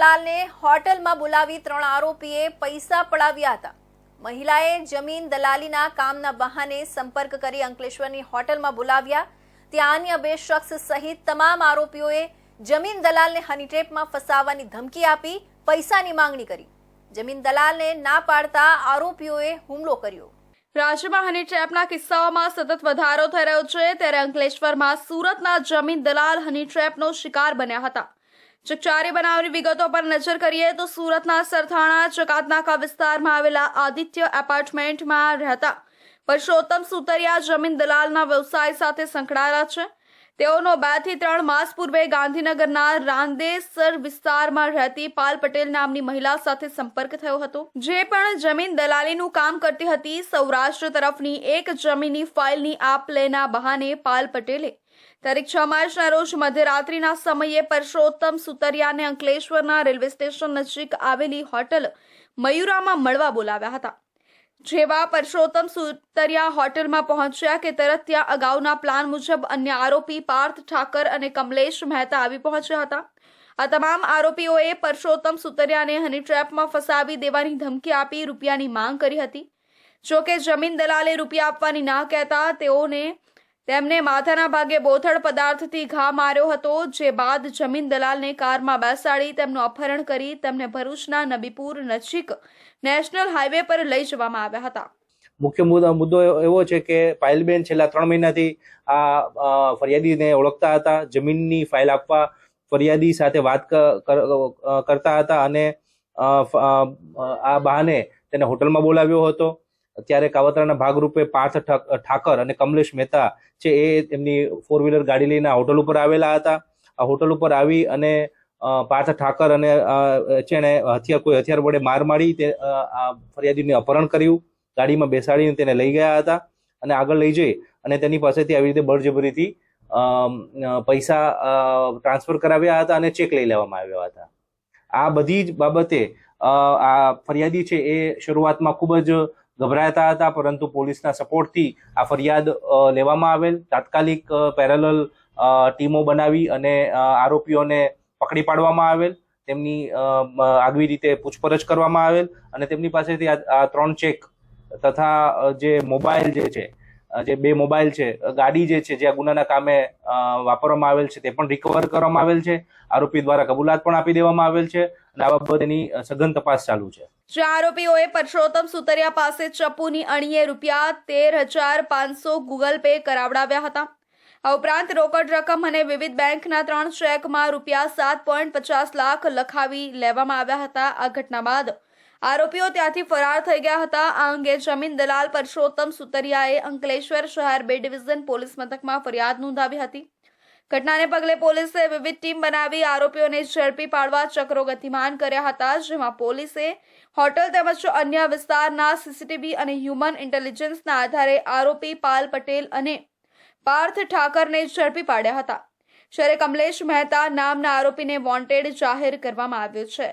લાલને હોટલમાં બોલાવી ત્રણ આરોપીએ પૈસા પડાવ્યા હતા. મહિલાએ જમીન દલાલીના કામના બહાને સંપર્ક કરી અંકલેશ્વરની હોટલમાં બોલાવ્યા. ત્યાં અન્ય બે શખ્સ સહિત તમામ આરોપીઓએ જમીન દલાલને હનીટેપમાં ફસાવવાની ધમકી આપી પૈસાની માંગણી કરી. જમીન દલાલને ના પાડતા આરોપીઓએ હુમલો કર્યો. રાજ્યમાં હની ટ્રેપના કિસ્સાઓમાં સતત વધારો થઈ રહ્યો છે, ત્યારે અંકલેશ્વરમાં સુરતના જમીન દલાલ હની ટ્રેપનો શિકાર બન્યા હતા. ચકચારી બનાવની વિગતો પર નજર કરીએ તો સુરતના સરથાણા ચકાતનાકા વિસ્તારમાં આવેલા આદિત્ય એપાર્ટમેન્ટમાં રહેતા પરસોત્તમ સુતરિયા જમીન દલાલના વ્યવસાય સાથે સંકળાયેલા છે. તેઓનો બેથી ત્રણ માસ પૂર્વે ગાંધીનગરના રાંદેસર વિસ્તારમાં રહેતી પાલ પટેલ નામની મહિલા સાથે સંપર્ક થયો હતો. જે પણ જમીન દલાલીનું કામ કરતી હતી, સૌરાષ્ટ્ર તરફની એક જમીનની ફાઇલની આપ લેના બહાને પાલ પટેલે તારીખ છ માર્ચના રોજ મધ્યરાત્રિના સમયે પરસોત્તમ સુતરિયાને અંકલેશ્વરના રેલવે સ્ટેશન નજીક આવેલી હોટલ મયુરામાં મળવા બોલાવ્યા હતા. જેવા પરસોત્તમ સુતરિયા હોટલમાં પહોંચ્યા કે તરત ત્યાં અગાઉના પ્લાન મુજબ અન્ય આરોપી પાર્થ ઠાકર અને કમલેશ મહેતા આવી પહોંચ્યા હતા. આ તમામ આરોપીઓએ પરસોત્તમ સુતરિયાને હની ટ્રેપમાં ફસાવી દેવાની ધમકી આપી રૂપિયાની માંગ કરી હતી. જોકે જમીન દલાલે રૂપિયા આપવાની ના કહેતા તેઓને તેમને માથાના ભાગે બોથડ પદાર્થથી ઘા માર્યો હતો, જે બાદ જમીન દલાલને કારમાં બેસાડી તેમનું અપહરણ કરી તેમને ભરૂચના નબીપુર નજીક નેશનલ હાઈવે પર લઈ જવામાં આવ્યા હતા. મુખ્ય મુદ્દો એવો છે કે પાયલબેન છેલ્લા ત્રણ મહિનાથી આ ફરિયાદીને ઓળખતા હતા, જમીનની ફાઇલ આપવા ફરિયાદી સાથે વાત કરતા હતા અને આ બહાને તેને હોટલમાં બોલાવ્યો હતો. ત્યારે કાવતરાના ભાગરૂપે પાર્થ ઠાકર અને કમલેશ મહેતા છે એ એમની ફોર વ્હીલર ગાડી લઈને આ હોટલ ઉપર આવેલા હતા. આ હોટલ ઉપર આવી અને પાર્થ ઠાકર અને જેણે હથિયાર, કોઈ હથિયાર વડે માર મારી તે આ ફરિયાદીને અપહરણ કર્યું. ગાડીમાં બેસાડીને તેને લઈ ગયા હતા અને આગળ લઈ જઈ અને તેની પાસેથી આવી રીતે બળજબરીથી પૈસા ટ્રાન્સફર કરાવ્યા હતા અને ચેક લઈ લેવામાં આવ્યા હતા. આ બધી જ બાબતે આ ફરિયાદી છે એ શરૂઆતમાં ખૂબ જ ગભરાતા હતા, પરંતુ પોલીસના સપોર્ટથી આ ફરિયાદ લેવામાં આવેલ. તાત્કાલિક પેરેલલ ટીમો બનાવી અને આરોપીઓને પકડી પાડવામાં આવેલ. તેમની આગવી રીતે પૂછપરછ કરવામાં આવેલ અને તેમની પાસેથી આ ત્રણ ચેક તથા જે મોબાઈલ જે છે જે બે મોબાઈલ છે ગાડી જે છે, જે આ ગુનાના કામે વાપરવામાં આવેલ છે, તે પણ રિકવર કરવામાં આવેલ છે. આરોપી દ્વારા કબૂલાત પણ આપી દેવામાં આવેલ છે. અને આ બાબતની સઘન તપાસ ચાલુ છે. જે આરોપીઓએ પરસોત્તમ સુતરિયા પાસે ચપ્પુની અણીએ રૂપિયા તેર હજાર પાંચસો ગૂગલ પે કરાવડાવ્યા હતા. આ ઉપરાંત રોકડ રકમ અને વિવિધ બેંકના ત્રણ ચેકમાં રૂપિયા સાત પોઈન્ટ પચાસ લાખ લખાવી લેવામાં આવ્યા હતા. આ ઘટના બાદ આરોપીઓ ત્યાંથી ફરાર થઈ ગયા હતા. આ અંગે જમીન દલાલ પરસોત્તમ સુતરિયાએ અંકલેશ્વર શહેર બે ડિવિઝન પોલીસ મથકમાં ફરિયાદ નોંધાવી હતી. ઘટનાને પગલે પોલીસે વિવિધ ટીમ બનાવી આરોપીઓને ઝડપી પાડવા ચક્રો ગતિમાન કર્યા હતા, જેમાં પોલીસે હોટલ તેમજ અન્ય વિસ્તારના સીસીટીવી અને હ્યુમન ઇન્ટેલિજન્સના આધારે આરોપી પાલ પટેલ અને પાર્થ ઠાકરને ઝડપી પાડ્યા હતા. જ્યારે કમલેશ મહેતા નામના આરોપીને વોન્ટેડ જાહેર કરવામાં આવ્યો છે.